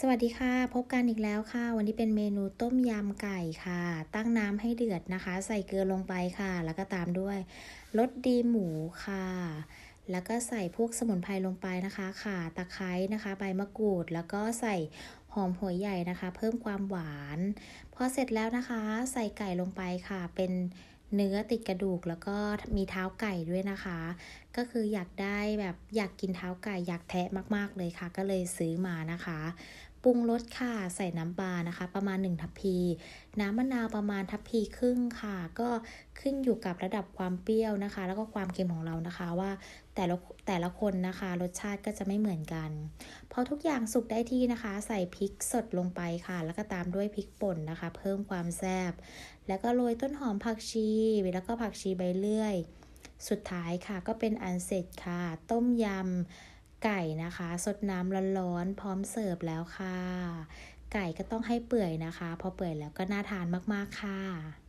สวัสดีค่ะ พบกันอีกแล้วค่ะ วันนี้เป็นเมนูต้มยำไก่ค่ะ ตั้งน้ำให้เดือดนะคะ ใส่เกลือลงไปค่ะ แล้วก็ตามด้วยรสดีหมูค่ะ แล้วก็ใส่พวกสมุนไพรลงไปนะคะ ข่าตะไคร้นะคะใบมะกรูด แล้วก็ใส่หอมหัวใหญ่นะคะ เพิ่มความหวาน พอเสร็จแล้วนะคะ ใส่ไก่ลงไปค่ะเป็น เนื้อติดกระดูกแล้วก็มีเท้าไก่ด้วยนะคะ ก็คืออยากได้แบบอยากกินเท้าไก่อยากแทะมากๆเลยค่ะ ก็เลยซื้อมานะคะ ปรุงรสค่ะใส่น้ำปลานะคะ ประมาณ 1 ทัพพี น้ำมะนาวประมาณทัพพีครึ่งค่ะ ก็ขึ้นอยู่กับระดับความเปรี้ยวนะคะ แล้วก็ความเค็มของเรานะคะว่าแต่ละแต่ละคนนะคะ รสชาติก็จะไม่เหมือนกันพอทุกอย่างสุกได้ที่นะคะ ใส่พริกสดลงไปค่ะ แล้วก็ตามด้วยพริกป่นนะคะ เพิ่มความแซ่บแล้วก็โรยต้นหอมผักชีแล้วก็ผักชีใบเลื่อย สุดท้ายค่ะก็เป็นอันเสร็จค่ะ ต้มยำ ไก่นะคะสดน้ำร้อนๆพร้อมเสิร์ฟแล้วค่ะ ไก่ก็ต้องให้เปื่อยนะคะ พอเปื่อยแล้วก็น่าทานมากๆค่ะ